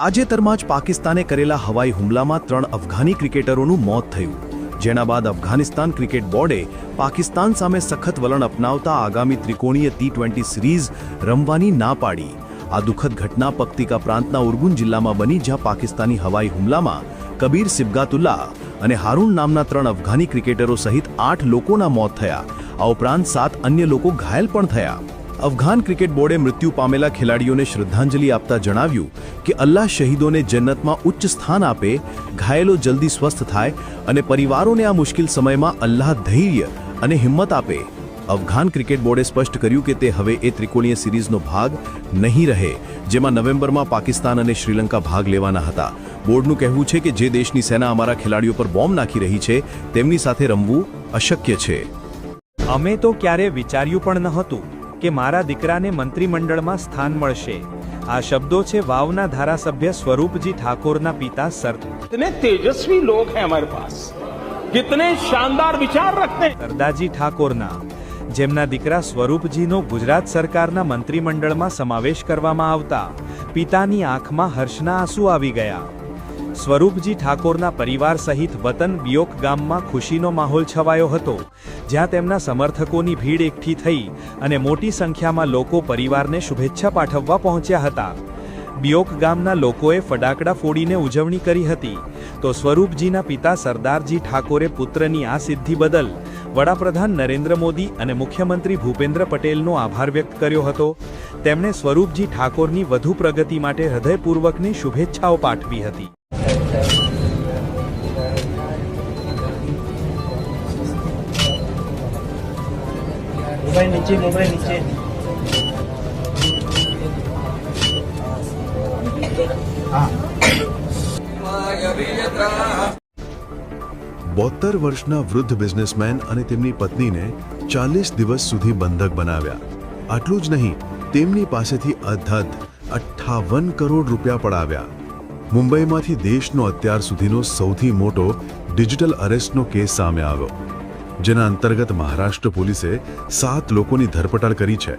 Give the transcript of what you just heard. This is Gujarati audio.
તાજેતરમાં જ પાકિસ્તાને કરેલા હવાઈ હુમલામાં ત્રણ અફઘાની ક્રિકેટરોનું મોત થયું. જેના બાદ અફઘાનિસ્તાન ક્રિકેટ બોર્ડે પાકિસ્તાન સામે સખત વલણ અપનાવતા આગામી ત્રિકોણીય ટી ટ્વેન્ટી સિરીઝ રમવાની ના પાડી. આ દુઃખદ ઘટના પક્તિકા પ્રાંતના ઉર્ગુન જિલ્લામાં બની, જ્યાં પાકિસ્તાની હવાઈ હુમલામાં કબીર સિબગાતુલ્લા અને હારૂન નામના ત્રણ અફઘાની ક્રિકેટરો સહિત આઠ લોકોના મોત થયા. આ ઉપરાંત સાત અન્ય લોકો ઘાયલ પણ થયા. અફઘાન ક્રિકેટ બોર્ડે મૃત્યુ પામેલા ખેલાડીઓને શ્રદ્ધાંજલિ આપતા જણાવ્યું કે અલ્લાહ શહીદોને જન્નતમાં ઉચ્ચ સ્થાન આપે, ઘાયલો જલ્દી સ્વસ્થ થાય અને પરિવારોને આ મુશ્કેલ સમયમાં અલ્લાહ ધૈર્ય અને હિંમત આપે. અફઘાન ક્રિકેટ બોર્ડે સ્પષ્ટ કર્યું કે તે હવે એ ત્રિકોણીય સિરીઝનો ભાગ નહીં રહે, જેમાં નવેમ્બરમાં પાકિસ્તાન અને શ્રીલંકા ભાગ લેવાના હતા. બોર્ડનું કહેવું છે કે જે દેશની સેના અમારા ખેલાડીઓ પર બોમ્બ નાખી રહી છે, તેમની સાથે રમવું અશક્ય છે. અમે તો ક્યારે વિચાર્યું પણ નહોતું કે મારા દીકરાને મંત્રીમંડળમાં સ્થાન મળશે આ શબ્દો છે વાવના ધારાસભ્ય સ્વરૂપજી ઠાકોરના પિતા સર कितने तेजस्वी लोग हैं हमारे पास कितने शानदार विचार रखते हैं સરદારજી ઠાકોરના જેમના દીકરા સ્વરૂપજીનો ગુજરાત સરકારના મંત્રીમંડળમાં સમાવેશ કરવામાં આવતા પિતાની આંખમાં હર્ષના આંસુ આવી ગયા સ્વરૂપજી ઠાકોરના પરિવાર સહિત વતન બિયોક ગામમાં ખુશીનો માહોલ છવાયો હતો, જ્યાં તેમના સમર્થકોની ભીડ એકઠી થઈ અને મોટી સંખ્યામાં લોકો પરિવારને શુભેચ્છા પાઠવવા પહોંચ્યા હતા. બિયોક ગામના લોકોએ ફટાકડા ફોડીને ઉજવણી કરી હતી, તો સ્વરૂપજીના પિતા સરદારજી ઠાકોરે પુત્રની આ સિદ્ધિ બદલ વડાપ્રધાન નરેન્દ્ર મોદી અને મુખ્યમંત્રી ભૂપેન્દ્ર પટેલનો આભાર વ્યક્ત કર્યો હતો. તેમણે સ્વરૂપજી ઠાકોરની વધુ પ્રગતિ માટે હૃદયપૂર્વકની શુભેચ્છાઓ પાઠવી હતી. મોબાઈલ નીચે મોબાઈલ નીચે. બોતેર વર્ષના વૃદ્ધ બિઝનેસમેન અને તેમની પત્નીને ચાલીસ દિવસ સુધી બંધક બનાવ્યા. આટલું જ નહીં, તેમની પાસેથી અધધ અઠ્ઠાવન કરોડ રૂપિયા પડાવ્યા. મુંબઈમાંથી દેશનો અત્યાર સુધીનો સૌથી મોટો ડિજિટલ અરેસ્ટનો કેસ સામે આવ્યો. જેના અંતર્ગત મહારાષ્ટ્ર પોલીસે સાત લોકોની ધરપકડ કરી છે.